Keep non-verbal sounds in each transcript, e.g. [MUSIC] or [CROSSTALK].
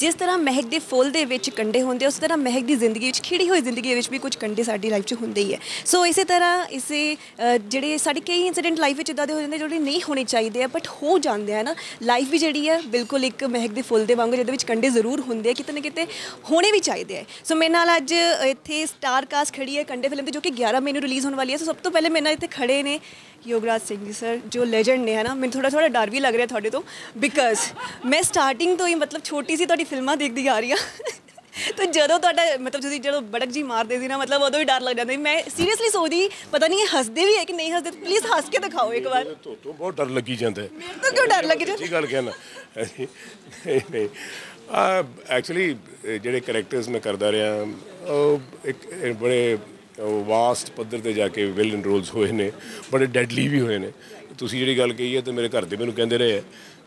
ਜਿਸ ਤਰ੍ਹਾਂ ਮਹਿਕ ਦੇ ਫੁੱਲ ਦੇ ਵਿੱਚ ਕੰਡੇ ਹੁੰਦੇ ਆ, ਉਸ ਤਰ੍ਹਾਂ ਮਹਿਕ ਦੀ ਜ਼ਿੰਦਗੀ ਵਿੱਚ ਖਿੜੀ ਹੋਈ ਜ਼ਿੰਦਗੀ ਵਿੱਚ ਵੀ ਕੁਝ ਕੰਡੇ ਸਾਡੀ ਲਾਈਫ 'ਚ ਹੁੰਦੇ ਹੀ ਹੈ ਸੋ ਇਸੇ ਤਰ੍ਹਾਂ ਇਸੇ ਜਿਹੜੇ ਸਾਡੇ ਕਈ ਇਨਸੀਡੈਂਟ ਲਾਈਫ ਵਿੱਚ ਇਦਾਂ ਦੇ ਹੋ ਜਾਂਦੇ ਜਿਹੜੇ ਨਹੀਂ ਹੋਣੇ ਚਾਹੀਦੇ ਆ ਬਟ ਹੋ ਜਾਂਦੇ ਆ ਨਾ ਲਾਈਫ ਵੀ ਜਿਹੜੀ ਹੈ ਬਿਲਕੁਲ ਇੱਕ ਮਹਿਕ ਦੇ ਫੁੱਲ ਦੇ ਵਾਂਗੂ ਜਿਹਦੇ ਵਿੱਚ ਕੰਡੇ ਜ਼ਰੂਰ ਹੁੰਦੇ ਆ ਕਿਤੇ ਨਾ ਕਿਤੇ ਹੋਣੇ ਵੀ ਚਾਹੀਦੇ ਆ। ਸੋ ਮੇਰੇ ਨਾਲ ਅੱਜ ਇੱਥੇ ਸਟਾਰ ਕਾਸਟ ਖੜੀ ਹੈ ਕੰਡੇ ਫਿਲਮ ਦੀ ਜੋ ਕਿ 11 ਮਈ ਨੂੰ ਰਿਲੀਜ਼ ਹੋਣ ਵਾਲੀ ਹੈ। ਸੋ ਸਭ ਤੋਂ ਪਹਿਲੇ ਮੇਰੇ ਨਾਲ ਇੱਥੇ ਖੜੇ ਨੇ ਯੋਗਰਾਜ ਸਿੰਘ ਜੀ ਸਰ ਜੋ ਲੈਜੈਂਡ ਨੇ ਹੈ ਨਾ ਮੈਨੂੰ ਥੋੜਾ ਥੋੜਾ ਡਰ ਵੀ ਲੱਗ ਰਿਹਾ ਤੁਹਾਡੇ ਤੋਂ ਬਿਕਾਜ਼ ਮੈਂ ਸਟਾਰਟਿੰਗ ਤੋਂ ਹੀ ਮਤਲਬ ਛੋਟੀ ਸੀ ਤੁਹਾਡੀ ਫਿਲਮਾਂ ਦੇਖਦੀ ਆ ਰਹੀ ਆ। ਤਾਂ ਜਦੋਂ ਤੁਹਾਡਾ ਮਤਲਬ ਤੁਸੀਂ ਜਦੋਂ ਬੜਕ ਜੀ ਮਾਰਦੇ ਸੀ ਨਾ ਮਤਲਬ ਉਦੋਂ ਹੀ ਡਰ ਲੱਗ ਜਾਂਦਾ ਮੈਂ ਸੀਰੀਅਸਲੀ ਸੋਚਦੀ ਪਤਾ ਨਹੀਂ ਇਹ ਹੱਸਦੇ ਵੀ ਹੈ ਕਿ ਨਹੀਂ ਹੱਸਦੇ ਪਲੀਜ਼ ਹੱਸ ਕੇ ਦਿਖਾਓ ਇੱਕ ਵਾਰ। ਤੋਂ ਤੋਂ ਬਹੁਤ ਡਰ ਲੱਗੀ ਜਾਂਦਾ ਹੈ। ਮੇਰੇ ਤੋਂ ਕਿਉਂ ਡਰ ਲੱਗ ਜੀ ਗੱਲ ਕਹਿਣਾ ਨਹੀਂ ਆ ਐਕਚੁਅਲੀ ਜਿਹੜੇ ਕੈਰੈਕਟਰਸ ਮੈਂ ਕਰਦਾ ਰਿਹਾ ਉਹ ਇੱਕ ਬੜੇ ਵਾਸਟ ਪੱਧਰ ਤੇ ਜਾ ਕੇ ਵਿਲਨ ਰੋਲਸ ਹੋਏ ਨੇ ਬੜੇ ਡੈਡਲੀ ਵੀ ਹੋਏ ਨੇ। ਤੁਸੀਂ ਜਿਹੜੀ ਗੱਲ ਕਹੀ ਹੈ ਤੇ ਮੇਰੇ ਘਰ ਦੇ ਮੈਨੂੰ ਕਹਿੰਦੇ ਰਹੇ ਆ।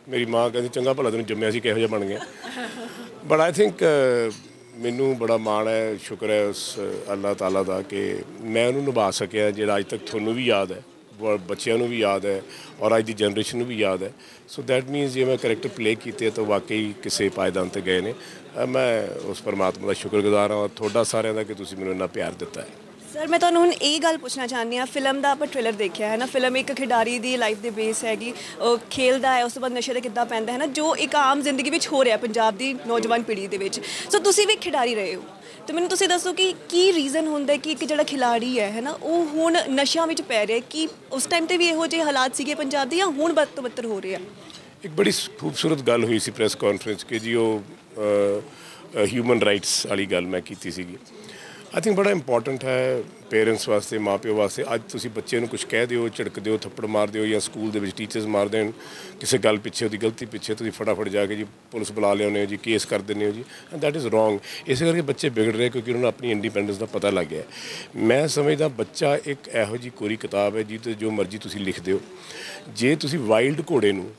ਮੇਰੀ ਮਾਂ ਕਹਿੰਦੀ, ਚੰਗਾ ਭਲਾ ਤੈਨੂੰ ਜੰਮਿਆ ਸੀ, ਕਿਹੋ ਜਿਹਾ ਬਣ ਗਿਆ? ਬਟ ਆਈ ਥਿੰਕ ਮੈਨੂੰ ਬੜਾ ਮਾਣ ਹੈ, ਸ਼ੁਕਰ ਹੈ ਉਸ ਅੱਲਾਹ ਤਾਲਾ ਦਾ ਕਿ ਮੈਂ ਉਹਨੂੰ ਨਿਭਾ ਸਕਿਆ, ਜਿਹੜਾ ਅੱਜ ਤੱਕ ਤੁਹਾਨੂੰ ਵੀ ਯਾਦ ਹੈ ਬੱਚਿਆਂ ਨੂੰ ਵੀ ਯਾਦ ਹੈ ਔਰ ਅੱਜ ਦੀ ਜਨਰੇਸ਼ਨ ਨੂੰ ਵੀ ਯਾਦ ਹੈ। ਸੋ ਦੈਟ ਮੀਨਸ ਜੇ ਮੈਂ ਕਰੈਕਟਰ ਪਲੇ ਕੀਤੇ ਤਾਂ ਵਾਕਈ ਕਿਸੇ ਪਾਇਦਾਨ ਤੇ ਗਏ ਨੇ। ਮੈਂ ਉਸ ਪਰਮਾਤਮਾ ਦਾ ਸ਼ੁਕਰਗੁਜ਼ਾਰ ਹਾਂ ਔਰ ਤੁਹਾਡਾ ਸਾਰਿਆਂ ਦਾ ਕਿ ਤੁਸੀਂ ਮੈਨੂੰ ਇੰਨਾ ਪਿਆਰ ਦਿੱਤਾ ਹੈ। ਸਰ ਮੈਂ ਤੁਹਾਨੂੰ ਹੁਣ ਇਹ ਗੱਲ ਪੁੱਛਣਾ ਚਾਹੁੰਦੀ ਆ ਫਿਲਮ ਦਾ ਆਪਾਂ ਟ੍ਰੇਲਰ ਦੇਖਿਆ ਹੈ ਨਾ? ਫਿਲਮ ਇੱਕ ਖਿਡਾਰੀ ਦੀ ਲਾਈਫ ਦੇ ਬੇਸ ਹੈਗੀ, ਉਹ ਖੇਲਦਾ ਹੈ, ਉਸ ਤੋਂ ਬਾਅਦ ਨਸ਼ੇ ਤੇ ਕਿੱਦਾਂ ਪੈਂਦਾ ਹੈ ਨਾ? ਜੋ ਇੱਕ ਆਮ ਜ਼ਿੰਦਗੀ ਵਿੱਚ ਹੋ ਰਿਹਾ ਪੰਜਾਬ ਦੀ ਨੌਜਵਾਨ ਪੀੜ੍ਹੀ ਦੇ ਵਿੱਚ। ਸੋ ਤੁਸੀਂ ਵੀ ਇੱਕ ਖਿਡਾਰੀ ਰਹੇ ਹੋ। ਤੇ ਮੈਨੂੰ ਤੁਸੀਂ ਦੱਸੋ ਕਿ ਕੀ ਰੀਜ਼ਨ ਹੁੰਦਾ ਕਿ ਇੱਕ ਜਿਹੜਾ ਖਿਲਾੜੀ ਹੈ ਹੈ ਨਾ, ਉਹ ਹੁਣ ਨਸ਼ਿਆਂ ਵਿੱਚ ਪੈ ਰਿਹਾ ਕਿ ਉਸ ਟਾਈਮ ਤੇ ਵੀ ਇਹੋ ਜਿਹੇ ਹਾਲਾਤ ਸੀਗੇ ਪੰਜਾਬ ਦੇ ਜਾਂ ਹੁਣ ਬਦ ਤੋਂ ਬੱਤਰ ਹੋ ਰਹੇ? ਆ ਇੱਕ ਬੜੀ ਖੂਬਸੂਰਤ ਗੱਲ ਹੋਈ ਸੀ ਪ੍ਰੈਸ ਕਾਨਫਰੰਸ ਕਿ ਜੀ ਉਹ ਹਿਊਮਨ ਰਾਈਟਸ ਵਾਲੀ ਗੱਲ ਮੈਂ ਕੀਤੀ ਸੀਗੀ। ਆਈ ਥਿੰਕ ਬੜਾ ਇੰਪੋਰਟੈਂਟ ਹੈ ਪੇਰੈਂਟਸ ਵਾਸਤੇ ਮਾਪਿਓ ਵਾਸਤੇ ਅੱਜ ਤੁਸੀਂ ਬੱਚੇ ਨੂੰ ਕੁਝ ਕਹਿ ਦਿਓ ਝਿੜਕ ਦਿਓ ਥੱਪੜ ਮਾਰ ਦਿਓ ਜਾਂ ਸਕੂਲ ਦੇ ਵਿੱਚ ਟੀਚਰਸ ਮਾਰ ਦੇਣ ਕਿਸੇ ਗੱਲ ਪਿੱਛੇ ਉਹਦੀ ਗਲਤੀ ਪਿੱਛੇ ਤੁਸੀਂ ਫਟਾਫਟ ਜਾ ਕੇ ਜੀ ਪੁਲਿਸ ਬੁਲਾ ਲਿਆਉਂਦੇ ਹੋ ਜੀ ਕੇਸ ਕਰ ਦਿੰਦੇ ਹੋ ਜੀ ਐਂਡ ਦੈਟ ਇਜ਼ ਰੋਂਗ ਇਸੇ ਕਰਕੇ ਬੱਚੇ ਵਿਗੜ ਰਹੇ ਕਿਉਂਕਿ ਉਹਨਾਂ ਨੂੰ ਆਪਣੀ ਇੰਡੀਪੈਂਡੈਂਸ ਦਾ ਪਤਾ ਲੱਗ ਗਿਆ ਮੈਂ ਸਮਝਦਾ ਬੱਚਾ ਇੱਕ ਇਹੋ ਜੀ ਕੋਰੀ ਕਿਤਾਬ ਹੈ ਜਿਹਦੇ ਜੋ ਮਰਜ਼ੀ ਤੁਸੀਂ ਲਿਖ ਦਿਓ ਜੇ ਤੁਸੀਂ ਵਾਈਲਡ ਘੋੜੇ ਨੂੰ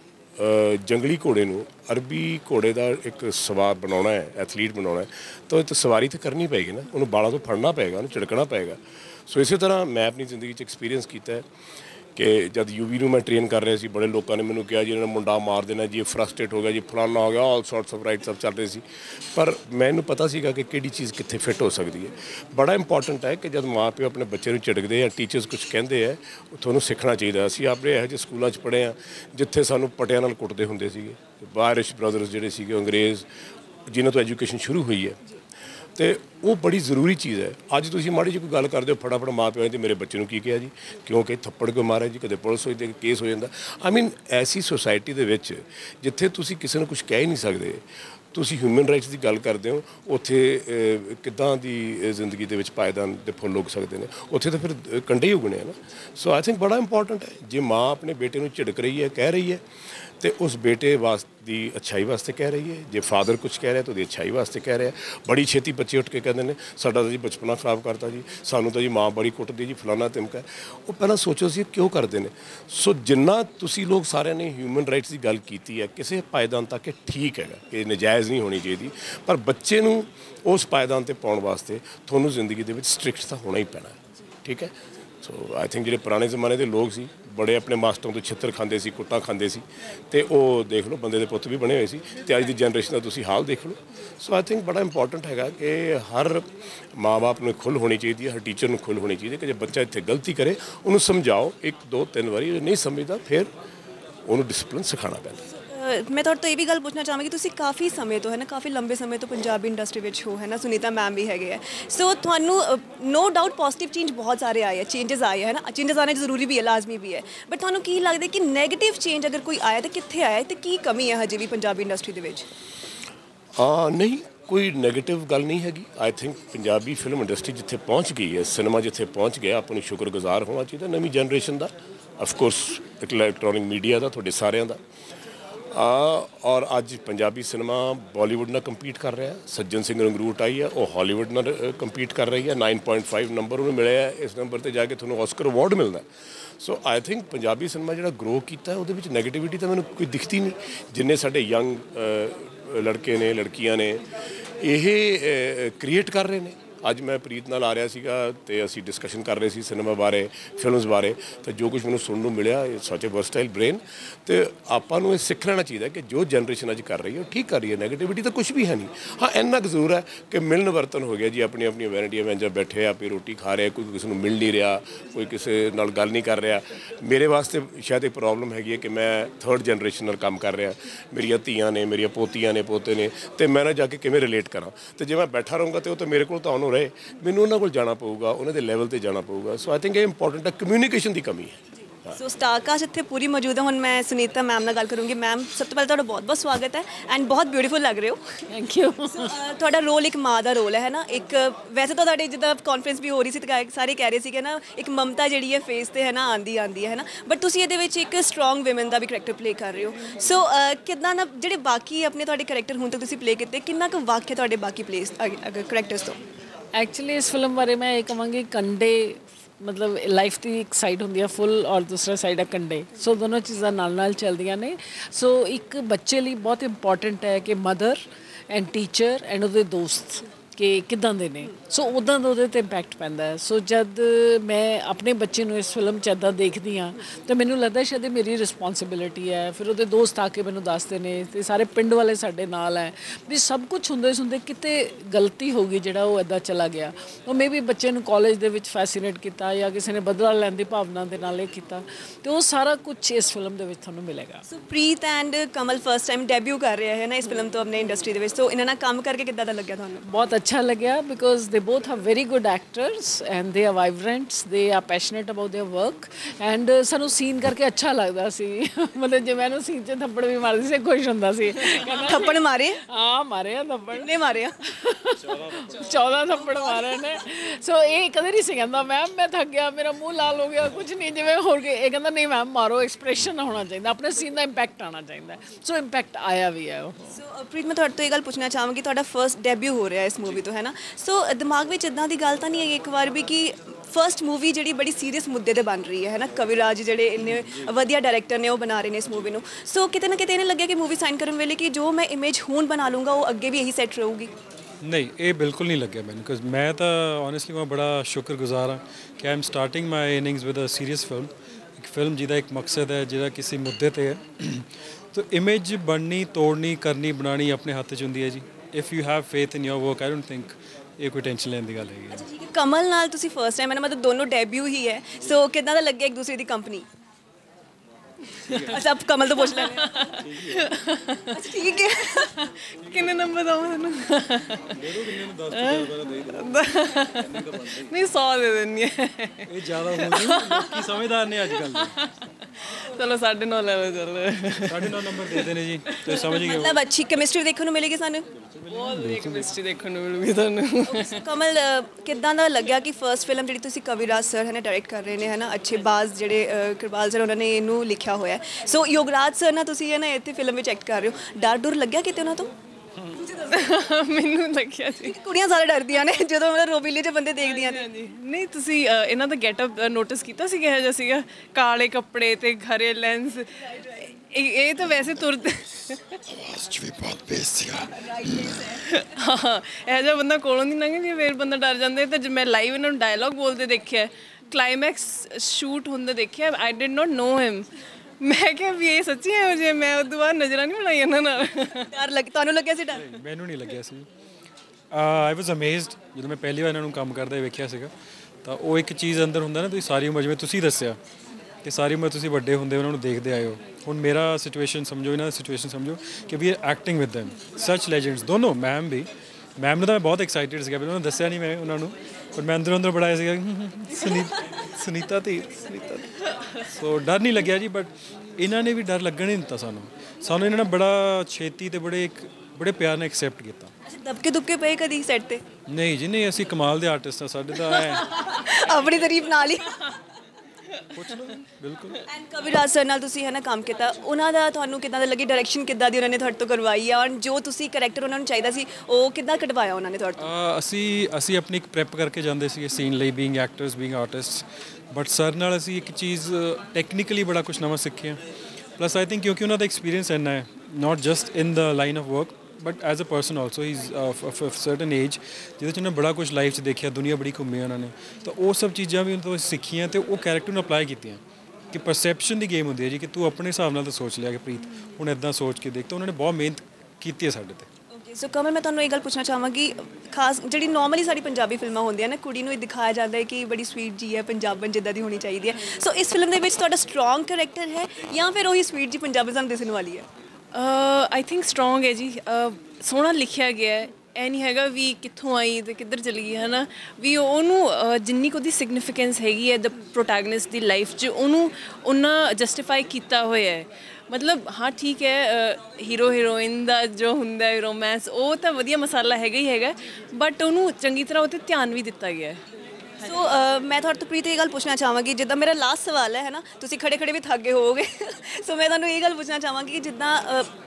ਜੰਗਲੀ ਘੋੜੇ ਨੂੰ ਅਰਬੀ ਘੋੜੇ ਦਾ ਇੱਕ ਸਵਾਰ ਬਣਾਉਣਾ ਹੈ, ਐਥਲੀਟ ਬਣਾਉਣਾ ਹੈ, ਤਾਂ ਇਹ ਤਾਂ ਸਵਾਰੀ ਤਾਂ ਕਰਨੀ ਪਏਗੀ ਨਾ। ਉਹਨੂੰ ਬਾਲਾਂ ਤੋਂ ਫੜਨਾ ਪਏਗਾ, ਉਹਨੂੰ ਝਿੜਕਣਾ ਪਏਗਾ। ਸੋ ਇਸੇ ਤਰ੍ਹਾਂ ਮੈਂ ਆਪਣੀ ਜ਼ਿੰਦਗੀ 'ਚ ਐਕਸਪੀਰੀਅੰਸ ਕੀਤਾ ਹੈ। ਕਿ ਜਦ ਯੂਵੀ ਨੂੰ ਮੈਂ ਟ੍ਰੇਨ ਕਰ ਰਿਹਾ ਸੀ, ਬੜੇ ਲੋਕਾਂ ਨੇ ਮੈਨੂੰ ਕਿਹਾ ਜੀ, ਇਹਨਾਂ ਮੁੰਡਾ ਮਾਰ ਦੇਣਾ ਜੀ, ਇਹ ਫਰਸਟ੍ਰੇਟ ਹੋ ਗਿਆ ਜੀ, ਫਲਾਨਾ ਹੋ ਗਿਆ ਆਲ ਸੌਰਟਸ ਆਫ ਰਾਈਟਸ ਸਭ ਚੱਲ ਰਹੇ ਸੀ। ਪਰ ਮੈਨੂੰ ਪਤਾ ਸੀਗਾ ਕਿ ਕਿਹੜੀ ਚੀਜ਼ ਕਿੱਥੇ ਫਿੱਟ ਹੋ ਸਕਦੀ ਹੈ। ਬੜਾ ਇੰਪੋਰਟੈਂਟ ਹੈ ਕਿ ਜਦ ਮਾਂ ਪਿਓ ਆਪਣੇ ਬੱਚੇ ਨੂੰ ਝਿੜਕਦੇ ਆ ਟੀਚਰਸ ਕੁਝ ਕਹਿੰਦੇ ਆ ਤੁਹਾਨੂੰ ਸਿੱਖਣਾ ਚਾਹੀਦਾ। ਅਸੀਂ ਆਪਣੇ ਇਹੋ ਜਿਹੇ ਸਕੂਲਾਂ 'ਚ ਪੜ੍ਹੇ ਆ, ਜਿੱਥੇ ਸਾਨੂੰ ਪਟਿਆਂ ਨਾਲ ਕੁੱਟਦੇ ਹੁੰਦੇ ਸੀਗੇ। ਬਾਰਿਸ਼ ਬ੍ਰਦਰਸ ਜਿਹੜੇ ਸੀਗੇ, ਉਹ ਅੰਗਰੇਜ਼, ਜਿਨ੍ਹਾਂ ਤੋਂ ਐਜੂਕੇਸ਼ਨ ਸ਼ੁਰੂ ਹੋਈ ਹੈ ਤੇ ਉਹ ਬੜੀ ਜ਼ਰੂਰੀ ਚੀਜ਼ ਹੈ। ਅੱਜ ਤੁਸੀਂ ਮਾੜੀ ਜਿਹੀ ਕੋਈ ਗੱਲ ਕਰਦੇ ਹੋ ਫਟਾਫਟ ਮਾਂ ਪਿਓ ਤੇ ਮੇਰੇ ਬੱਚੇ ਨੂੰ ਕੀ ਕਿਹਾ ਜੀ? ਕਿਉਂਕਿ ਥੱਪੜ ਕਿਉਂ ਮਾਰਿਆ ਜੀ? ਕਦੇ ਪੁਲਿਸ ਹੋਈ ਤੇ ਕੇਸ ਹੋ ਜਾਂਦਾ। ਆਈ ਮੀਨ ਐਸੀ ਸੋਸਾਇਟੀ ਦੇ ਵਿੱਚ ਜਿੱਥੇ ਤੁਸੀਂ ਕਿਸੇ ਨੂੰ ਕੁਝ ਕਹਿ ਹੀ ਨਹੀਂ ਸਕਦੇ ਤੁਸੀਂ ਹਿਊਮਨ ਰਾਈਟਸ ਦੀ ਗੱਲ ਕਰਦੇ ਹੋ ਉੱਥੇ ਕਿੱਦਾਂ ਦੀ ਜ਼ਿੰਦਗੀ ਦੇ ਵਿੱਚ ਪਾਇਦਾਨ ਦੇ ਫੁੱਲ ਉੱਗ ਸਕਦੇ ਨੇ। ਉੱਥੇ ਤਾਂ ਫਿਰ ਅਹ, ਕੰਡੇ ਹੀ ਉਗਣੇ ਆ ਨਾ। ਸੋ ਆਈ ਥਿੰਕ ਬੜਾ ਇੰਪੋਰਟੈਂਟ ਹੈ। ਜੇ ਮਾਂ ਆਪਣੇ ਬੇਟੇ ਨੂੰ ਝਿੜਕ ਰਹੀ ਹੈ ਕਹਿ ਰਹੀ ਹੈ ਤੇ ਉਸ ਬੇਟੇ ਵਾਸਤੇ ਦੀ ਅੱਛਾਈ ਵਾਸਤੇ ਕਹਿ ਰਹੀ ਹੈ। ਜੇ ਫਾਦਰ ਕੁਝ ਕਹਿ ਰਿਹਾ ਤਾਂ ਉਹਦੀ ਅੱਛਾਈ ਵਾਸਤੇ ਕਹਿ ਰਿਹਾ ਬੜੀ ਛੇਤੀ ਬੱਚੇ ਉੱਠ ਕੇ ਕਹਿੰਦੇ ਨੇ, ਸਾਡਾ ਤਾਂ ਜੀ ਬਚਪਨਾ ਖਰਾਬ ਕਰਤਾ ਜੀ। ਸਾਨੂੰ ਤਾਂ ਜੀ ਮਾਂ ਬੜੀ ਕੁੱਟਦੀ ਜੀ ਫਲਾਣਾ ਤਿਮਕਾ ਉਹ ਪਹਿਲਾਂ ਸੋਚੋ ਸੀ ਕਿਉਂ ਕਰਦੇ ਨੇ? ਸੋ ਜਿੰਨਾ ਤੁਸੀਂ ਲੋਕ ਸਾਰਿਆਂ ਨੇ ਹਿਊਮਨ ਰਾਈਟਸ ਦੀ ਗੱਲ ਕੀਤੀ ਹੈ, ਕਿਸੇ ਪਾਇਦਾਨ ਤੱਕ ਇਹ ਠੀਕ ਹੈਗਾ ਕਿ ਇਹ ਨਜਾਇਜ਼ ਨਹੀਂ ਹੋਣੀ ਚਾਹੀਦੀ। ਪਰ ਬੱਚੇ ਨੂੰ ਉਸ ਪਾਇਦਾਨ ਤੇ ਪਾਉਣ ਵਾਸਤੇ ਤੁਹਾਨੂੰ ਜ਼ਿੰਦਗੀ ਦੇ ਵਿੱਚ ਸਟ੍ਰਿਕਟ ਤਾਂ ਹੋਣਾ ਹੀ ਪੈਣਾ ਠੀਕ ਹੈ? ਸੋ ਆਈ ਥਿੰਕ ਜਿਹੜੇ ਪੁਰਾਣੇ ਜ਼ਮਾਨੇ ਦੇ ਲੋਕ ਸੀ ਬੜੇ ਆਪਣੇ ਮਾਸਟਰਾਂ ਤੋਂ ਛਿੱਤਰ ਖਾਂਦੇ ਸੀ, ਕੁੱਟਾਂ ਖਾਂਦੇ ਸੀ ਤੇ ਉਹ ਦੇਖ ਲਓ ਬੰਦੇ ਦੇ ਪੁੱਤ ਵੀ ਬਣੇ ਹੋਏ ਸੀ ਤੇ ਅੱਜ ਦੀ ਜਨਰੇਸ਼ਨ ਦਾ ਤੁਸੀਂ ਹਾਲ ਦੇਖ ਲਓ। ਸੋ ਆਈ ਥਿੰਕ ਬੜਾ ਇੰਪੋਰਟੈਂਟ ਹੈਗਾ ਕਿ ਹਰ ਮਾਪੇ ਨੂੰ ਖੁੱਲ੍ਹ ਹੋਣੀ ਚਾਹੀਦੀ ਹੈ, ਹਰ ਟੀਚਰ ਨੂੰ ਖੁੱਲ੍ਹ ਹੋਣੀ ਚਾਹੀਦੀ ਹੈ ਕਿ ਜੇ ਬੱਚਾ ਇੱਥੇ ਗਲਤੀ ਕਰੇ, ਉਹਨੂੰ ਸਮਝਾਓ, ਇੱਕ, ਦੋ, ਤਿੰਨ ਵਾਰੀ ਨਹੀਂ ਸਮਝਦਾ, ਫਿਰ ਉਹਨੂੰ ਡਿਸਪਲਿਨ ਸਿਖਾਉਣਾ ਪੈਂਦਾ। ਮੈਂ ਤੁਹਾਡੇ ਤੋਂ ਇਹ ਵੀ ਗੱਲ ਪੁੱਛਣਾ ਚਾਹਾਂਗੀ, ਤੁਸੀਂ ਕਾਫੀ ਸਮੇਂ ਤੋਂ ਹੈ ਨਾ, ਕਾਫੀ ਲੰਬੇ ਸਮੇਂ ਤੋਂ ਪੰਜਾਬੀ ਇੰਡਸਟਰੀ ਵਿੱਚ ਹੋ ਹੈ ਨਾ, ਸੁਨੀਤਾ ਮੈਮ ਵੀ ਹੈਗੇ ਆ। ਸੋ ਤੁਹਾਨੂੰ ਨੋ ਡਾਊਟ ਪੋਜ਼ਿਟਿਵ ਚੇਂਜ ਬਹੁਤ ਸਾਰੇ ਆਏ ਆ ਚੇਂਜਸ ਆਏ ਹੈ ਨਾ। ਚੇਂਜਸ ਆਣੇ ਜ਼ਰੂਰੀ ਵੀ ਹੈ, ਲਾਜ਼ਮੀ ਵੀ ਹੈ। ਬਟ ਤੁਹਾਨੂੰ ਕੀ ਲੱਗਦਾ ਕਿ 네ਗੇਟਿਵ ਚੇਂਜ ਅਗਰ ਕੋਈ ਆਇਆ ਤਾਂ ਕਿੱਥੇ ਆਇਆ ਹੈ ਤੇ ਕੀ ਕਮੀ ਹੈ ਹਜੇ ਵੀ ਪੰਜਾਬੀ ਇੰਡਸਟਰੀ ਦੇ ਵਿੱਚ? ਆ, ਨਹੀਂ, ਕੋਈ 네ਗੇਟਿਵ ਗੱਲ ਨਹੀਂ ਹੈਗੀ। I think Punjabi film industry ਜਿੱਥੇ ਪਹੁੰਚ ਗਈ ਹੈ ਸਿਨੇਮਾ ਜਿੱਥੇ ਪਹੁੰਚ ਗਿਆ ਆਪਾਂ ਨੂੰ ਸ਼ੁਕਰਗੁਜ਼ਾਰ ਹੋਣਾ ਚਾਹੀਦਾ ਨਵੀਂ ਜਨਰੇਸ਼ਨ ਦਾ। ਆਫ ਕੋਰਸ ਇਲੈਕਟ੍ਰੋਨਿਕ ਮੀਡੀਆ ਦਾ, ਤੁਹਾਡੇ ਸਾਰਿਆਂ ਦਾ। ਆ ਔਰ ਅੱਜ ਪੰਜਾਬੀ ਸਿਨੇਮਾ ਬਾਲੀਵੁੱਡ ਨਾਲ ਕੰਪੀਟ ਕਰ ਰਿਹਾ। ਸੱਜਣ ਸਿੰਘ ਰੰਗਰੂਟ ਆਈ ਹੈ, ਉਹ ਹਾਲੀਵੁੱਡ ਨਾਲ ਕੰਪੀਟ ਕਰ ਰਹੀ ਹੈ। 9.5 ਨੰਬਰ ਉਹਨੂੰ ਮਿਲਿਆ ਇਸ ਨੰਬਰ ਤੇ ਜਾ ਕੇ ਤੁਹਾਨੂੰ ਆਸਕਰ ਅਵਾਰਡ ਮਿਲਦਾ so I think Punjabi cinema ਜਿਹੜਾ ਗਰੋ ਕੀਤਾ ਉਹਦੇ ਵਿੱਚ 네ਗੇਟਿਵਿਟੀ ਤਾਂ ਮੈਨੂੰ ਕੋਈ ਦਿਖਦੀ ਨਹੀਂ। ਜਿੰਨੇ ਸਾਡੇ ਯੰਗ ਲੜਕੇ ਨੇ, ਲੜਕੀਆਂ ਨੇ, ਇਹ ਕ੍ਰੀਏਟ ਕਰ ਰਹੇ ਨੇ। ਅੱਜ ਮੈਂ ਪ੍ਰੀਤ ਨਾਲ ਆ ਰਿਹਾ ਸੀਗਾ ਤੇ ਅਸੀਂ ਡਿਸਕਸ਼ਨ ਕਰ ਰਹੇ ਸੀ ਸਿਨੇਮਾ ਬਾਰੇ ਫਿਲਮਸ ਬਾਰੇ। ਤੇ ਜੋ ਕੁਝ ਮੈਨੂੰ ਸੁਣਨ ਨੂੰ ਮਿਲਿਆ, ਇਹ ਸੱਚ ਅ ਵਰਸਟਾਈਲ ਬ੍ਰੇਨ ਤੇ ਆਪਾਂ ਨੂੰ ਇਹ ਸਿੱਖ ਲੈਣਾ ਚਾਹੀਦਾ ਕਿ ਜੋ ਜਨਰੇਸ਼ਨ ਅੱਜ ਕਰ ਰਹੀ ਹੈ, ਉਹ ਠੀਕ ਕਰ ਰਹੀ ਹੈ 네ਗੇਟਿਵਿਟੀ ਤਾਂ ਕੁਝ ਵੀ ਹੈ ਨਹੀਂ। ਹਾਂ, ਇੰਨਾ ਕੁ ਜ਼ਰੂਰ ਹੈ ਕਿ ਮਿਲਨ ਵਰਤਨ ਹੋ ਗਿਆ ਜੀ, ਆਪਣੀ ਆਪਣੀ ਵੈਨਿਟੀਆਂ ਵਿੱਚ ਬੈਠੇ ਆ, ਆਪੀ ਰੋਟੀ ਖਾ ਰਹੇ, ਕੋਈ ਕਿਸੇ ਨੂੰ ਮਿਲ ਨਹੀਂ ਰਿਹਾ, ਕੋਈ ਕਿਸੇ ਨਾਲ ਗੱਲ ਨਹੀਂ ਕਰ ਰਿਹਾ। ਮੇਰੇ ਵਾਸਤੇ ਸ਼ਾਇਦ ਇੱਕ ਪ੍ਰੋਬਲਮ ਹੈਗੀ ਹੈ ਕਿ ਮੈਂ ਥਰਡ ਜਨਰੇਸ਼ਨ ਨਾਲ ਕੰਮ ਕਰ ਰਿਹਾ। ਮੇਰੀਆਂ ਧੀਆਂ ਨੇ, ਮੇਰੀਆਂ ਪੋਤੀਆਂ ਨੇ, ਪੋਤੇ ਨੇ, ਤੇ ਮੈਂ ਨਾ ਜਾ ਕੇ ਕਿਵੇਂ ਰਿਲੇਟ ਕਰਾਂ। ਤੇ ਜੇ ਮੈਂ ਬੈਠਾ ਰਹੂੰਗਾ ਤੇ ਉਹ ਤਾਂ ਮੇਰੇ ਕੋਲ ਤਾਂ ਆਉਣੋਂ ਰਹੇ ਮੈਨੂੰ ਉਹਨਾਂ ਕੋਲ ਜਾਣਾ ਪਊਗਾ ਉਹਨਾਂ ਦੇ ਲੈਵਲ ਤੇ ਜਾਣਾ ਪਊਗਾ। ਸੋ ਆਈ ਥਿੰਕ ਇਹ ਇੰਪੋਰਟੈਂਟ ਹੈ ਕਮਿਊਨੀਕੇਸ਼ਨ ਦੀ ਕਮੀ ਹੈ। ਸੋ ਸਟਾਰਕਾਸਟ ਇੱਥੇ ਪੂਰੀ ਮੌਜੂਦ ਹੈ। ਹੁਣ ਮੈਂ ਸੁਨੀਤਾ ਮੈਮ ਨਾਲ ਗੱਲ ਕਰੂੰਗੀ। ਮੈਮ ਸਭ ਤੋਂ ਪਹਿਲਾਂ ਤੁਹਾਡਾ ਬਹੁਤ-ਬਹੁਤ ਸਵਾਗਤ ਹੈ ਐਂਡ ਬਹੁਤ ਬਿਊਟੀਫੁਲ ਲੱਗ ਰਹੇ ਹੋ। ਥੈਂਕ ਯੂ ਤੁਹਾਡਾ ਰੋਲ ਇੱਕ ਮਾਂ ਦਾ ਰੋਲ ਹੈ ਨਾ? ਇੱਕ ਵੈਸੇ ਤਾਂ ਤੁਹਾਡੇ ਜਿੱਦਾਂ ਕਾਨਫਰੰਸ ਵੀ ਹੋ ਰਹੀ ਸੀ ਤੇ ਸਾਰੇ ਕਹਿ ਰਹੇ ਸੀਗੇ ਨਾ ਇੱਕ ਮਮਤਾ ਜਿਹੜੀ ਹੈ ਫੇਸ ਤੇ ਹੈ ਨਾ ਆਂਦੀ ਆਂਦੀ ਹੈ ਨਾ? ਬਟ ਤੁਸੀਂ ਇਹਦੇ ਵਿੱਚ ਇੱਕ ਸਟਰੋਂਗ ਔਮਨ ਦਾ ਵੀ ਕਰੈਕਟਰ ਪਲੇ ਕਰ ਰਹੇ ਹੋ। ਸੋ ਕਿਦਾਂ ਨਾ ਜਿਹੜੇ ਬਾਕੀ ਆਪਣੇ ਤੁਹਾਡੇ ਕਰੈਕਟਰ ਹੁਣ ਤੱਕ ਤੁਸੀਂ ਪਲੇ ਕੀਤੇ ਕਿੰਨਾ ਕੁ ਵਾਕਿਆ ਤੁਹਾਡੇ ਬਾਕੀ ਪਲੇਸ ਕਰੈਕਟਰਸ ਤੋਂ? ਐਕਚੁਅਲੀ ਇਸ ਫਿਲਮ ਬਾਰੇ ਮੈਂ ਇਹ ਕਹਾਂਗੀ ਕੰਡੇ, ਮਤਲਬ ਲਾਈਫ ਦੀ ਇੱਕ ਸਾਈਡ ਹੁੰਦੀ ਹੈ ਫੁੱਲ ਔਰ ਦੂਸਰਾ ਸਾਈਡ ਹੈ ਕੰਡੇ। ਸੋ ਦੋਨੋਂ ਚੀਜ਼ਾਂ ਨਾਲ ਨਾਲ ਚੱਲਦੀਆਂ ਨੇ। ਸੋ ਇੱਕ ਬੱਚੇ ਲਈ ਬਹੁਤ ਇੰਪੋਰਟੈਂਟ ਹੈ ਕਿ ਮਦਰ ਐਂਡ ਟੀਚਰ ਐਂਡ ਉਹਦੇ ਦੋਸਤ। ਕਿ ਕਿਦਾਂ ਦੇ ਨੇ? ਸੋ ਉਦਾਂ ਦਾ ਉਹਦੇ ਤੇ ਇੰਪੈਕਟ ਪੈਂਦਾ ਹੈ। ਸੋ ਜਦ ਮੈਂ ਆਪਣੇ ਬੱਚੇ ਨੂੰ ਇਸ ਫਿਲਮ 'ਚ ਇੱਦਾਂ ਦੇਖਦੀ ਹਾਂ ਤਾਂ ਮੈਨੂੰ ਲੱਗਦਾ ਸ਼ਾਇਦ ਇਹ ਮੇਰੀ ਰਿਸਪੌਂਸਿਬਿਲਿਟੀ ਹੈ। ਫਿਰ ਉਹਦੇ ਦੋਸਤ ਆ ਕੇ ਮੈਨੂੰ ਦੱਸਦੇ ਨੇ ਤੇ ਸਾਰੇ ਪਿੰਡ ਵਾਲੇ ਸਾਡੇ ਨਾਲ ਹੈ। ਵੀ ਸਭ ਕੁਝ ਹੁੰਦੇ ਹੁੰਦੇ ਕਿਤੇ ਗਲਤੀ ਹੋ ਗਈ ਜਿਹੜਾ ਉਹ ਇੱਦਾਂ ਚਲਾ ਗਿਆ। ਉਹ ਮੇਬੀ ਬੱਚੇ ਨੂੰ ਕਾਲਜ ਦੇ ਵਿੱਚ ਫੈਸੀਨੇਟ ਕੀਤਾ ਜਾਂ ਕਿਸੇ ਨੇ ਬਦਲਾ ਲੈਣ ਦੀ ਭਾਵਨਾ ਦੇ ਨਾਲ ਇਹ ਕੀਤਾ। ਤੇ ਉਹ ਸਾਰਾ ਕੁਝ ਇਸ ਫਿਲਮ ਦੇ ਵਿੱਚ ਤੁਹਾਨੂੰ ਮਿਲੇਗਾ। So Preet and Kamal first time debut ਕਰ ਰਿਹਾ ਹੈ ਨਾ ਇਸ ਫਿਲਮ ਤੋਂ ਆਪਣੇ ਇੰਡਸਟਰੀ ਦੇ ਵਿੱਚ। ਸੋ ਇਹਨਾਂ ਨਾਲ ਕੰਮ ਕਰਕੇ ਕਿੱਦਾਂ ਦਾ ਲੱਗਿਆ ਤੁਹਾਨੂੰ? ਬਹੁਤ ਅੱਛਾ ਲੱਗਿਆ because they both are very good actors and they are vibrants they are passionate about their work and ਸਾਨੂੰ ਸੀਨ ਕਰਕੇ ਅੱਛਾ ਲੱਗਦਾ ਸੀ ਮਤਲਬ ਜੇ ਮੈਨੂੰ ਸੀਨ 'ਚ ਥੱਪੜ ਵੀ ਮਾਰਦੀ ਸੀ ਖੁਸ਼ ਹੁੰਦਾ ਸੀ ਕਹਿੰਦਾ ਥੱਪੜ ਮਾਰੇ ਹਾਂ ਮਾਰੇ ਆ ਥੱਪੜ ਕਿੰਨੇ ਮਾਰੇ ਆ 14 ਥੱਪੜ ਮਾਰੇ ਨੇ ਸੋ ਇਹ ਕਦੇ ਨਹੀਂ ਸੀ ਕਹਿੰਦਾ ਮੈਮ ਮੈਂ ਥੱਕ ਗਿਆ ਮੇਰਾ ਮੂੰਹ ਲਾਲ ਹੋ ਗਿਆ ਕੁਝ ਨਹੀਂ ਜਿਵੇਂ ਹੋਰ ਕੇ ਇਹ ਕਹਿੰਦਾ ਨਹੀਂ ਮੈਮ ਮਾਰੋ ਐਕਸਪ੍ਰੈਸ਼ਨ ਹੋਣਾ ਚਾਹੀਦਾ ਆਪਣੇ ਸੀਨ ਦਾ ਇੰਪੈਕਟ ਆਉਣਾ ਚਾਹੀਦਾ ਸੋ ਇੰਪੈਕਟ ਆਇਆ ਵੀ ਹੈ ਉਹ ਸੋ ਪ੍ਰੀਤ ਮੈਂ ਤੁਹਾਡੇ ਤੋਂ ਇਹ ਗੱਲ ਪੁੱਛਣਾ ਚਾਹਾਂਗੀ ਤੁਹਾਡਾ ਫਰਸਟ ਡੈਬਿਊ ਹੋ ਰਿਹਾ ਇਸ ਮੂਵੀ ਤੋਂ, ਹੈ ਨਾ? ਸੋ ਦਿਮਾਗ ਵਿੱਚ ਇਦਾਂ ਦੀ ਗੱਲ ਤਾਂ ਨਹੀਂ ਹੈ ਇੱਕ ਵਾਰ ਵੀ ਕਿ ਫਰਸਟ ਮੂਵੀ ਜਿਹੜੀ ਬੜੀ ਸੀਰੀਅਸ ਮੁੱਦੇ ਤੇ ਬਣ ਰਹੀ ਹੈ ਹੈ ਨਾ? ਕਵਿਰਾਜ ਜਿਹੜੇ ਇੰਨੇ ਵਧੀਆ ਡਾਇਰੈਕਟਰ ਨੇ, ਉਹ ਬਣਾ ਰਹੇ ਨੇ ਇਸ ਮੂਵੀ ਨੂੰ। ਸੋ ਕਿਤੇ ਨਾ ਕਿਤੇ ਇਹਨੇ ਲੱਗਿਆ ਕਿ ਮੂਵੀ ਸਾਈਨ ਕਰਨ ਵੇਲੇ ਕਿ ਜੋ ਮੈਂ ਇਮੇਜ ਹੁਣ ਬਣਾ ਲੂੰਗਾ, ਉਹ ਅੱਗੇ ਵੀ ਇਹੀ ਸੈੱਟ ਰਹੂਗੀ। ਨਹੀਂ, ਇਹ ਬਿਲਕੁਲ ਨਹੀਂ ਲੱਗਿਆ ਮੈਨੂੰ ਕਿਉਂਕਿ ਮੈਂ ਤਾਂ ਓਨੈਸਟਲੀ ਮੈਂ ਬੜਾ ਸ਼ੁਕਰਗੁਜ਼ਾਰ ਹਾਂ ਕਿ I am starting my innings with a serious film ਇੱਕ ਫਿਲਮ ਜਿਹਦਾ ਇੱਕ ਮਕਸਦ ਹੈ, ਜਿਹੜਾ ਕਿਸੇ ਮੁੱਦੇ ਤੇ ਹੈ। [CLEARS THROAT] ਤਾਂ ਇਮੇਜ ਬਣਨੀ, ਤੋੜਨੀ, ਕਰਨੀ ਬਣਾਣੀ ਆਪਣੇ ਹੱਥ 'ਚ ਹੁੰਦੀ ਹੈ ਜੀ। If you have faith in your work I don't think ਇਹ ਕੋਈ ਟੈਨਸ਼ਨ ਲੈਣ ਦੀ ਗੱਲ ਹੈਗੀ ਹੈ। ਠੀਕ ਹੈ ਕਮਲ ਨਾਲ ਤੁਸੀਂ ਫਰਸਟ ਟਾਈਮ ਹੈ ਨਾ ਮਤਲਬ ਦੋਨੋਂ ਡੈਬਿਊ ਹੀ ਹੈ। ਸੋ ਕਿਦਾਂ ਦਾ ਲੱਗਿਆ ਇੱਕ ਦੂਸਰੇ ਦੀ ਕੰਪਨੀ ਅੱਛਾ ਆਪ ਕਮਲ ਤੋਂ ਪੁੱਛ ਲੈਣੇ ਅੱਛਾ ਠੀਕ ਹੈ। ਕਿੰਨੇ ਨੰਬਰ ਦਵਾਂ ਤੁਹਾਨੂੰ ਨਹੀਂ 100 ਦੇ ਦਿੰਨੀ ਹੈ। ਇਹ ਜ਼ਿਆਦਾ ਹੋ ਗਈ। ਲੋਕੀ ਸਮਝਦਾਰ ਨੇ ਅੱਜ ਕੱਲ੍ਹ ਚਲੋ 9.5 ਲੈ ਲਓ ਚੱਲ। ਸਾਡੇ ਨਾਲ ਨੰਬਰ ਦੇ ਦੇ ਨੇ ਜੀ। ਤੇ ਸਮਝ ਗਏ। ਮਤਲਬ ਅੱਛੀ ਕੈਮਿਸਟਰੀ ਦੇਖਣ ਨੂੰ ਮਿਲੇਗੀ ਸਾਨੂੰ? ਬਹੁਤ ਵਧੀਆ ਕੈਮਿਸਟਰੀ ਦੇਖਣ ਨੂੰ ਮਿਲੂਗੀ ਤੁਹਾਨੂੰ। ਕਮਲ ਕਿੱਦਾਂ ਦਾ ਲੱਗਿਆ ਕਿ ਫਰਸਟ ਫਿਲਮ ਜਿਹੜੀ ਤੁਸੀਂ ਕਵਿਰਾਜ ਸਰ ਹਨੇ ਡਾਇਰੈਕਟ ਕਰ ਰਹੇ ਨੇ ਹਨਾ? ਅੱਛੇ ਬਾਜ਼ ਜਿਹੜੇ ਕਿਰਪਾਲ ਸਰ ਉਹਨਾਂ ਨੇ ਇਹਨੂੰ ਲਿਖਿਆ ਹੋਇਆ ਹੈ। ਸੋ ਯੋਗਰਾਜ ਸਰ ਨਾਲ ਤੁਸੀਂ ਹੈ ਨਾ ਇੱਥੇ ਫਿਲਮ ਵਿੱਚ ਐਕਟ ਕਰ ਰਹੇ ਹੋ। ਡਰ ਡਰ ਲੱਗਿਆ ਕਿਤੇ ਉਹਨਾਂ ਤੋਂ? [LAUGHS] ਮੈਨੂੰ ਲੱਗਿਆ ਸੀ। ਕੁੜੀਆਂ ਜ਼ਿਆਦਾ ਡਰਦੀਆਂ ਨੇ ਜਦੋਂ ਮਤਲਬ ਰੋਬੀਲੇ 'ਚ ਬੰਦੇ ਦੇਖਦੀਆਂ ਨੇ। ਹਾਂਜੀ ਨਹੀਂ ਤੁਸੀਂ ਅ, ਇਹਨਾਂ ਦਾ ਗੈਟਅਪ ਨੋਟਿਸ ਕੀਤਾ ਸੀ ਕਿਹੋ ਜਿਹਾ ਸੀਗਾ? ਕਾਲੇ ਕੱਪੜੇ ਤੇ ਘਰੇ ਲੈਂਸ ਇਹ ਇਹ ਤਾਂ ਵੈਸੇ ਤੁਰਦੇ ਆਵਾਜ਼ ਚ ਵੀ ਬਹੁਤ ਬੇਸ ਸੀਗਾ ਹਾਂ ਇਹ ਜਿਹਾ ਬੰਦਾ ਕੋਲੋਂ ਨਹੀਂ ਲੰਘੇ ਫਿਰ ਬੰਦਾ ਡਰ ਜਾਂਦਾ। ਤੇ ਜੇ ਮੈਂ ਲਾਈਵ ਇਹਨਾਂ ਨੂੰ ਡਾਇਲੌਗ ਬੋਲਦੇ ਦੇਖਿਆ। ਕਲਾਈਮੈਕਸ ਸ਼ੂਟ ਹੁੰਦੇ ਦੇਖਿਆ। ਆਈ ਡਿਡ ਨਾਟ ਨੋ ਹਿਮ ਮੈਂ ਕਿਹਾ ਵੀ ਇਹ ਸੱਚੀ ਹੈ ਜੇ ਮੈਂ ਉਦੋਂ ਬਾਅਦ ਨਜ਼ਰਾਂ ਨਹੀਂ ਬਣਾਈ ਇਹਨਾਂ ਨਾਲ। ਡਰ ਲੱਗ ਤੁਹਾਨੂੰ ਲੱਗਿਆ ਸੀ ਡਰ? ਮੈਨੂੰ ਨਹੀਂ ਲੱਗਿਆ ਸੀ। ਆਈ ਵਾਸ ਅਮੇਜ਼ਡ ਜਦੋਂ ਮੈਂ ਪਹਿਲੀ ਵਾਰ ਇਹਨਾਂ ਨੂੰ ਕੰਮ ਕਰਦੇ ਵੇਖਿਆ ਸੀਗਾ ਤਾਂ ਉਹ ਇੱਕ ਚੀਜ਼ ਅੰਦਰ ਹੁੰਦਾ ਨਾ ਤੁਸੀਂ ਸਾਰੀ ਉਮਰ ਜਿਵੇਂ ਤੁਸੀਂ ਦੱਸਿਆ ਕਿ ਸਾਰੀ ਉਮਰ ਤੁਸੀਂ ਵੱਡੇ ਹੁੰਦੇ ਉਹਨਾਂ ਨੂੰ ਦੇਖਦੇ ਆਏ ਹੋ। ਹੁਣ ਮੇਰਾ ਸਿਚੁਏਸ਼ਨ ਸਮਝੋ ਇਹਨਾਂ ਦਾ ਸਿਚੁਏਸ਼ਨ ਸਮਝੋ ਕਿ ਵੀ ਐਕਟਿੰਗ ਵਿਦ them ਸੱਚ ਲੈਜੈਂਡਸ ਦੋਨੋਂ ਮੈਮ ਵੀ। ਮੈਮ ਨੂੰ ਤਾਂ ਮੈਂ ਬਹੁਤ ਐਕਸਾਈਟਿਡ ਸੀਗਾ ਪਰ ਉਹਨਾਂ ਨੂੰ ਦੱਸਿਆ ਨਹੀਂ ਮੈਂ ਉਹਨਾਂ ਨੂੰ ਪਰ ਮੈਂ ਅੰਦਰੋਂ ਅੰਦਰ ਬੜਾਇਆ ਸੀਗਾ ਸੁਨੀਤਾ ਸੁਨੀਤਾ ਤੇ ਸੁਨੀਤਾ ਸੋ ਡਰ ਨਹੀਂ ਲੱਗਿਆ ਜੀ ਬਟ ਇਹਨਾਂ ਨੇ ਵੀ ਡਰ ਲੱਗਣ ਨਹੀਂ ਦਿੱਤਾ ਸਾਨੂੰ। ਸਾਨੂੰ ਇਹਨਾਂ ਨੇ ਬੜਾ ਛੇਤੀ ਤੇ ਬੜੇ ਇੱਕ ਬੜੇ ਪਿਆਰ ਨਾਲ ਐਕਸੈਪਟ ਕੀਤਾ। ਅੱਛਾ ਦਬਕੇ ਦੁਬਕੇ ਪਏ ਕਦੀ ਸੈੱਟ ਤੇ? ਨਹੀਂ ਜੀ ਨਹੀਂ ਅਸੀਂ ਕਮਾਲ ਦੇ ਆਰਟਿਸਟ ਆ ਸਾਡੇ ਤਾਂ ਐ। [LAUGHS] ਆਪਣੀ ਤਾਰੀਫ ਨਾਲ ਹੀ। ਜੀ, ਬਿਲਕੁਲ ਐਂਡ ਸਰ ਨਾਲ ਤੁਸੀਂ ਹੈ ਨਾ ਕੰਮ ਕੀਤਾ। ਉਹਨਾਂ ਦਾ ਤੁਹਾਨੂੰ ਕਿੱਦਾਂ ਦਾ ਲੱਗੀ? ਡਾਇਰੈਕਸ਼ਨ ਕਿੱਦਾਂ ਦੀ ਉਹਨਾਂ ਨੇ ਤੁਹਾਡੇ ਤੋਂ ਕਰਵਾਈ ਆ? ਔਰ ਜੋ ਤੁਸੀਂ ਕਰੈਕਟਰ ਉਹਨਾਂ ਨੂੰ ਚਾਹੀਦਾ ਸੀ ਉਹ ਕਿੱਦਾਂ ਕਢਵਾਇਆ ਉਹਨਾਂ ਨੇ ਤੁਹਾਡੇ ਤੋਂ? ਅਸੀਂ ਅਸੀਂ ਆਪਣੀ ਇੱਕ ਪ੍ਰੈਪ ਕਰਕੇ ਜਾਂਦੇ ਸੀਗੇ ਸੀਨ ਲਈ being actors being but sir ਨਾਲ ਅਸੀਂ ਇੱਕ ਚੀਜ਼ ਟੈਕਨੀਕਲੀ ਬੜਾ ਕੁਝ ਨਵਾਂ ਸਿੱਖਿਆ। ਪਲੱਸ ਆਈ ਥਿੰਕ ਕਿਉਂਕਿ ਉਹਨਾਂ ਦਾ ਐਕਸਪੀਰੀਅੰਸ ਇੰਨਾ ਹੈ not just in the line of work but as a person also he is of a certain age ਜਿਹਦੇ ਚ ਉਹਨੇ ਬੜਾ ਕੁਝ ਲਾਈਫ 'ਚ ਦੇਖਿਆ, ਦੁਨੀਆ ਬੜੀ ਘੁੰਮੀ ਉਹਨਾਂ ਨੇ, ਤਾਂ ਉਹ ਸਭ ਚੀਜ਼ਾਂ ਵੀ ਉਹਨਾਂ ਤੋਂ ਸਿੱਖੀਆਂ ਤੇ ਉਹ ਕੈਰੈਕਟਰ ਨੂੰ ਅਪਲਾਈ ਕੀਤੀਆਂ। ਕਿ ਪਰਸੈਪਸ਼ਨ ਦੀ ਗੇਮ ਹੁੰਦੀ ਹੈ ਜੀ, ਕਿ ਤੂੰ ਆਪਣੇ ਹਿਸਾਬ ਨਾਲ ਤਾਂ ਸੋਚ ਲਿਆ ਕਿ ਪ੍ਰੀਤ, ਹੁਣ ਇਦਾਂ ਸੋਚ ਕੇ ਦੇਖ, ਤਾਂ ਉਹਨਾਂ ਨੇ ਬਹੁਤ ਮਿਹਨਤ ਕੀਤੀ ਹੈ ਸਾਡੇ ਤੇ। ਓਕੇ ਸੋ ਕਮਲ, ਮੈਂ ਤੁਹਾਨੂੰ ਇਹ ਗੱਲ ਪੁੱਛਣਾ ਚਾਹਾਂਗੀ, ਖਾਸ ਜਿਹੜੀ ਨਾਰਮਲੀ ਸਾਡੀ ਪੰਜਾਬੀ ਫਿਲਮਾਂ ਹੁੰਦੀਆਂ ਨੇ, ਕੁੜੀ ਨੂੰ ਇਹ ਦਿਖਾਇਆ ਜਾਂਦਾ ਹੈ ਕਿ ਬੜੀ ਸਵੀਟ ਜੀ ਹੈ, ਪੰਜਾਬਣ ਜਿੱਦਾਂ ਦੀ ਹੋਣੀ ਚਾਹੀਦੀ ਹੈ। ਸੋ ਇਸ ਫਿਲਮ ਦੇ ਵਿੱਚ ਤੁਹਾਡਾ ਸਟਰੋਂਗ ਕੈਰੈਕਟਰ ਹੈ ਜਾਂ ਫਿਰ ਉਹੀ ਸਵੀਟ ਜੀ ਪੰਜਾਬੀ ਸਾਨੂੰ ਦਿਸਣ ਵਾਲੀ ਹੈ? ਆਈ ਥਿੰਕ ਸਟਰੋਂਗ ਹੈ ਜੀ। ਸੋਹਣਾ ਲਿਖਿਆ ਗਿਆ ਹੈ। ਐ ਨਹੀਂ ਹੈਗਾ ਵੀ ਕਿੱਥੋਂ ਆਈ ਤੇ ਕਿੱਧਰ ਚਲੀ ਗਈ ਹੈ ਨਾ ਵੀ ਉਹਨੂੰ ਜਿੰਨੀ ਕੁ ਉਹਦੀ ਸਿਗਨੀਫਿਕੈਂਸ ਹੈਗੀ ਹੈ ਦ ਪ੍ਰੋਟੈਗਨਿਸਟ ਦੀ ਲਾਈਫ 'ਚ, ਉਹਨੂੰ ਉਹਨਾਂ ਜਸਟੀਫਾਈ ਕੀਤਾ ਹੋਇਆ ਹੈ। ਮਤਲਬ, ਹਾਂ, ਠੀਕ ਹੈ ਹੀਰੋ ਹੀਰੋਇਨ ਦਾ ਜੋ ਹੁੰਦਾ ਹੈ ਰੋਮਾਂਸ ਉਹ ਤਾਂ ਵਧੀਆ ਮਸਾਲਾ ਹੈਗਾ ਹੀ ਹੈਗਾ ਬਟ ਉਹਨੂੰ ਚੰਗੀ ਤਰ੍ਹਾਂ ਉਹ 'ਤੇ ਧਿਆਨ ਵੀ ਦਿੱਤਾ ਗਿਆ ਹੈ। ਸੋ ਮੈਂ ਤੁਹਾਡੇ ਤੋਂ ਪ੍ਰੀਤ ਇਹ ਗੱਲ ਪੁੱਛਣਾ ਚਾਹਾਂਗੀ ਜਿੱਦਾਂ ਮੇਰਾ ਲਾਸਟ ਸਵਾਲ ਹੈ ਹੈ ਨਾ ਤੁਸੀਂ ਖੜੇ ਖੜੇ ਵੀ ਥੱਕ ਗਏ ਹੋਵੋਗੇ ਸੋ ਮੈਂ ਤੁਹਾਨੂੰ ਇਹ ਗੱਲ ਪੁੱਛਣਾ ਚਾਹਾਂਗੀ ਕਿ ਜਿੱਦਾਂ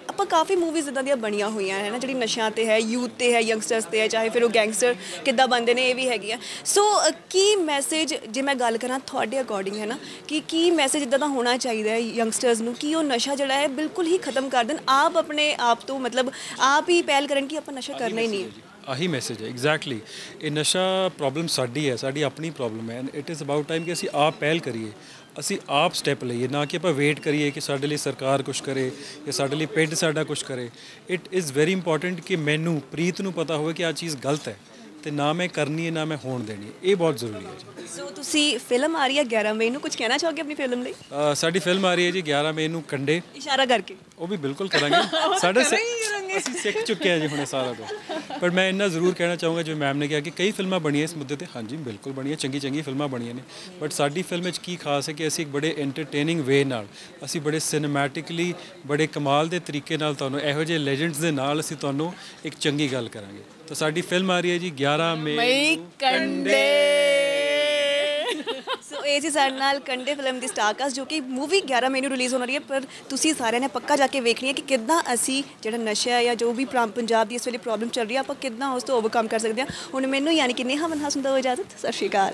ਆਪਾਂ ਕਾਫੀ ਮੂਵੀਜ਼ ਇਦਾਂ ਦੀਆਂ ਬਣੀਆਂ ਹੋਈਆਂ ਹੈ ਨਾ ਜਿਹੜੀ ਨਸ਼ਿਆਂ ਤੇ ਹੈ ਯੂਥ ਤੇ ਹੈ ਯੰਗਸਟਰਸ ਤੇ ਹੈ ਚਾਹੇ ਫਿਰ ਉਹ ਗੈਂਗਸਟਰ ਕਿੱਦਾਂ ਬਣਦੇ ਨੇ ਇਹ ਵੀ ਹੈਗੀ ਆ ਸੋ ਕੀ ਮੈਸੇਜ ਜੇ ਮੈਂ ਗੱਲ ਕਰਾਂ ਤੁਹਾਡੇ ਅਕੋਰਡਿੰਗ ਹੈ ਨਾ ਕਿ ਕੀ ਮੈਸੇਜ ਇਦਾਂ ਦਾ ਹੋਣਾ ਚਾਹੀਦਾ ਹੈ ਯੰਗਸਟਰਸ ਨੂੰ ਕਿ ਉਹ ਨਸ਼ਾ ਜਿਹੜਾ ਹੈ ਬਿਲਕੁਲ ਹੀ ਖਤਮ ਕਰ ਦੇਣ ਆਪ ਆਪਣੇ ਆਪ ਤੋਂ ਮਤਲਬ ਆਪ ਹੀ ਪਹਿਲ ਕਰਨ ਕਿ ਆਪਾਂ ਨਸ਼ਾ ਕਰਨਾ ਹੀ ਨਹੀਂ ਆਹੀ ਮੈਸੇਜ ਹੈ ਐਗਜ਼ੈਕਟਲੀ ਇਹ ਨਸ਼ਾ ਪ੍ਰੋਬਲਮ ਸਾਡੀ ਹੈ, ਸਾਡੀ ਆਪਣੀ ਪ੍ਰੋਬਲਮ ਹੈ and it is about time ਕਿ ਅਸੀਂ ਆਪ ਪਹਿਲ ਕਰੀਏ। ਅਸੀਂ ਆਪ ਸਟੈਪ ਲਈਏ, ਨਾ ਕਿ ਆਪਾਂ ਵੇਟ ਕਰੀਏ ਕਿ ਸਾਡੇ ਲਈ ਸਰਕਾਰ ਕੁਝ ਕਰੇ, ਜਾਂ ਸਾਡੇ ਲਈ ਪਿੰਡ ਸਾਡਾ ਕੁਝ ਕਰੇ। ਇਟ ਇਜ਼ ਵੈਰੀ ਇੰਪੋਰਟੈਂਟ ਕਿ ਮੈਨੂੰ, ਪ੍ਰੀਤ ਨੂੰ ਪਤਾ ਹੋਵੇ ਕਿ ਆ ਚੀਜ਼ ਗਲਤ ਹੈ। ਤੇ ਨਾ ਮੈਂ ਕਰਨੀ ਹੈ ਨਾ ਮੈਂ ਹੋਣ ਦੇਣੀ। ਇਹ ਬਹੁਤ ਜ਼ਰੂਰੀ ਹੈ ਜੀ। ਸੋ ਤੁਸੀਂ ਫਿਲਮ ਆ ਰਹੀ ਹੈ 11 ਮਈ ਨੂੰ। ਕੁਝ ਕਹਿਣਾ ਚਾਹੋਗੇ ਆਪਣੀ ਫਿਲਮ ਲਈ? ਸਾਡੀ ਫਿਲਮ ਆ ਰਹੀ ਹੈ ਜੀ 11 ਮਈ ਨੂੰ ਕੰਡੇ। ਇਸ਼ਾਰਾ ਕਰਕੇ। ਉਹ ਵੀ ਬਿਲਕੁਲ ਕਰਾਂਗੇ। [LAUGHS] ਸਾਡੇ ਅਸੀਂ ਸਿੱਖ ਚੁੱਕੇ ਹਾਂ ਜੀ ਹੁਣੇ ਸਾਰਾ ਤੋਂ ਪਰ ਮੈਂ ਇੰਨਾ ਜ਼ਰੂਰ ਕਹਿਣਾ ਚਾਹੂੰਗਾ ਜਿਵੇਂ ਮੈਮ ਨੇ ਕਿਹਾ ਕਿ ਕਈ ਫਿਲਮਾਂ ਬਣੀਆਂ ਇਸ ਮੁੱਦੇ ਤੇ। ਹਾਂਜੀ ਬਿਲਕੁਲ ਬਣੀਆਂ ਚੰਗੀ ਚੰਗੀ ਫਿਲਮਾਂ ਬਣੀਆਂ ਨੇ। ਬਟ ਸਾਡੀ ਫਿਲਮ ਵਿੱਚ ਕੀ ਖਾਸ ਹੈ ਕਿ ਅਸੀਂ ਇੱਕ ਬੜੇ ਐਂਟਰਟੇਨਿੰਗ ਵੇ ਨਾਲ ਅਸੀਂ ਬੜੇ ਸਿਨੇਮੈਟਿਕਲੀ ਬੜੇ ਕਮਾਲ ਦੇ ਤਰੀਕੇ ਨਾਲ ਤੁਹਾਨੂੰ ਇਹੋ ਜਿਹੇ ਲੈਜੈਂਡਸ ਦੇ ਨਾਲ ਅਸੀਂ ਤੁਹਾਨੂੰ ਇੱਕ ਚੰਗੀ ਗੱਲ ਕਰਾਂਗੇ। ਤਾਂ ਸਾਡੀ ਫਿਲਮ ਆ ਰਹੀ ਹੈ ਜੀ 11 ਮਈ ਮਈ ਕੰਡੇ। [LAUGHS] ਸੋ ਇਹ ਸੀ ਸਾਡੇ ਨਾਲ ਕੰਡੇ ਫਿਲਮ ਦੀ ਸਟਾਰਕਾਸਟ ਜੋ ਕਿ ਮੂਵੀ 11 ਮਈ ਨੂੰ ਰਿਲੀਜ਼ ਹੋਣ ਵਾਲੀ ਹੈ ਪਰ ਤੁਸੀਂ ਸਾਰਿਆਂ ਨੇ ਪੱਕਾ ਜਾ ਕੇ ਵੇਖਣੀ ਹੈ ਕਿ ਕਿੱਦਾਂ ਅਸੀਂ ਜਿਹੜਾ ਨਸ਼ਾ ਹੈ ਜਾਂ ਜੋ ਵੀ ਪ੍ਰਾ- ਪੰਜਾਬ ਦੀ ਇਸ ਵੇਲੇ ਪ੍ਰੋਬਲਮ ਚੱਲ ਰਹੀ ਹੈ ਆਪਾਂ ਕਿੱਦਾਂ ਉਸ ਤੋਂ ਓਵਰਕਮ ਕਰ ਸਕਦੇ ਹਾਂ। ਹੁਣ ਮੈਨੂੰ ਯਾਨੀ ਕਿ ਨੇਹਾ ਮਨਹਾਸ ਹੁੰਦਾ ਹੋ ਇਜਾਜ਼ਤ ਸਤਿ ਸ਼੍ਰੀ ਅਕਾਲ।